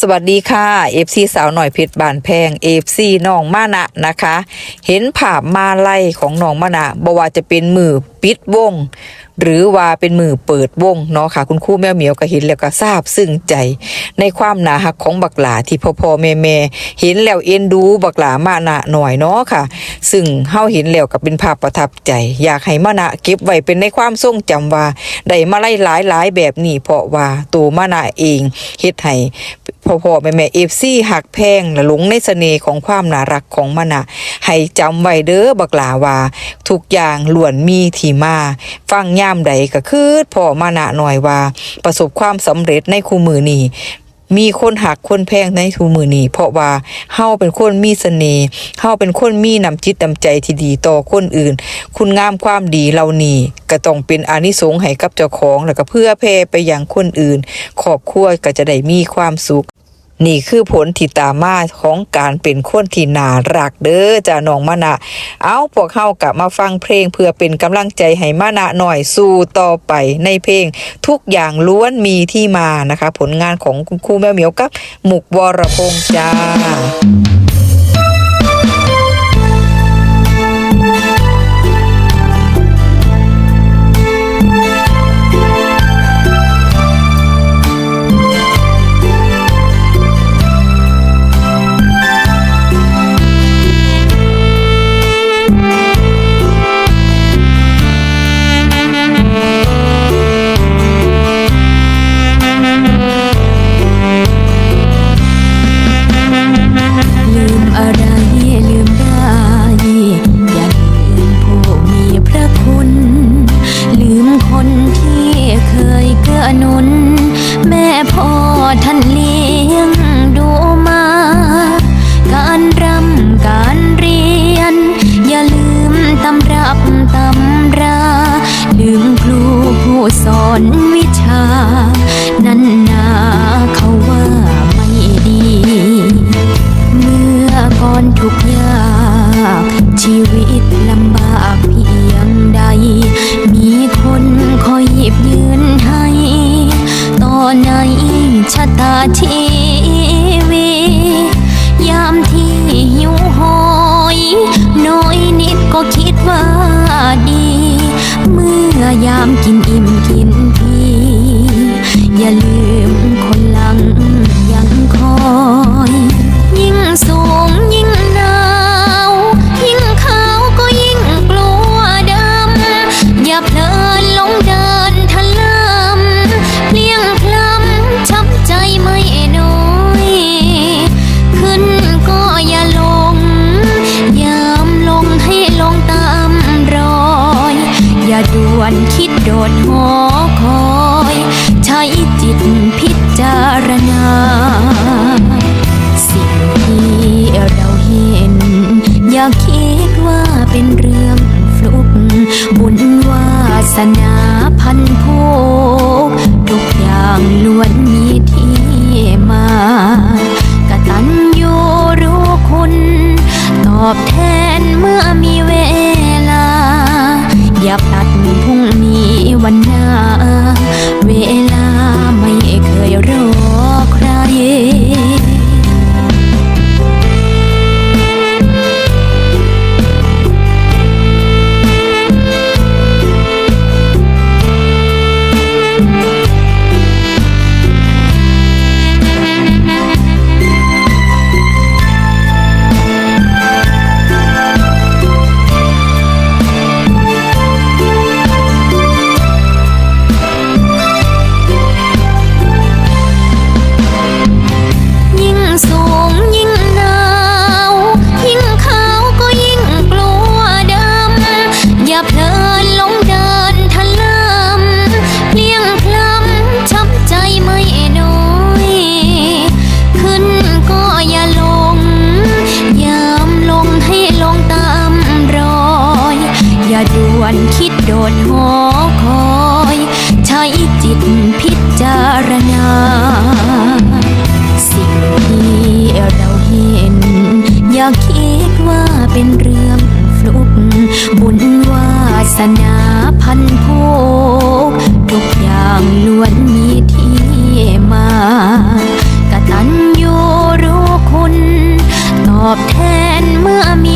สวัสดีค่ะ FC สาวหน่อยเพชรบานแพง FC น้องมานะนะคะ เห็นภาพมาไล่ของน้องมานะบ่ว่าจะเป็นมือปิดวง หรือว่าเป็นมือเปิดวงเนาะค่ะ คุณครูแม่เหมียวก็เห็นแล้วก็ทราบซึ้งใจ ในความหนาหักของบักหลาที่พ่อพ่อแม่แม่เห็นแล้วเอ็นดูบักหลามานะหน่อยเนาะค่ะ ซึ่งเฮาเห็นแล้วก็เป็นภาพประทับใจ อยากให้มานะเก็บไว้เป็นในความทรงจำว่าได้มาไล่หลายหลายๆแบบนี้เพราะว่าตัวมานะเองเฮ็ดให้ พ่อพ่อแม่แม่เอฟซีหักแพงและหลงในเสน่ห์ของความน่ารักของมันนะให้จำไว้เด้อบักหลาว่า ทุกอย่างล้วนมีที่มา ฟังย่ามใดก็คือพ่อมานะหน่อยว่า ประสบความสำเร็จในคู่มือนี้มีคนหักคนแพงในทูมือนี้เพราะว่าเฮาเป็นคนมีเสน่ห์เฮาเป็นคนมีน้ำจิตน้ำใจที่ดีต่อคนอื่น คุณงามความดีเหล่านี้ก็ต้องเป็นอานิสงส์ให้กับเจ้าของแล้วก็เพื่อแผ่ไปยังคนอื่นครอบครัวก็จะได้มีความสุข นี่คือผลที่ตามมาของการเป็นคนที่น่ารักเด้อจ้าน้องมานะเอาพวกเฮากลับมาฟังเพลงเพื่อเป็นกำลังใจให้มานะหน่อยสู้ต่อไปในเพลงทุกอย่างล้วนมีที่มานะคะ ผลงานของคุณครูแมวเหมียวกับหมุกวรพงษ์จ้า อนวิชา นั้นนาเขาว่าไม่ดี เมื่อก่อนทุกยาก ชีวิตลำบากเพียงใด มีคนคอยหยิบยืนให้ ต่อในชะตาที มคนหลังยังคอ Yep, not me. พันโพกทุกอย่างล้วนมีที่มากระตันยูรู้คุณ ตอบแทนเมื่อมี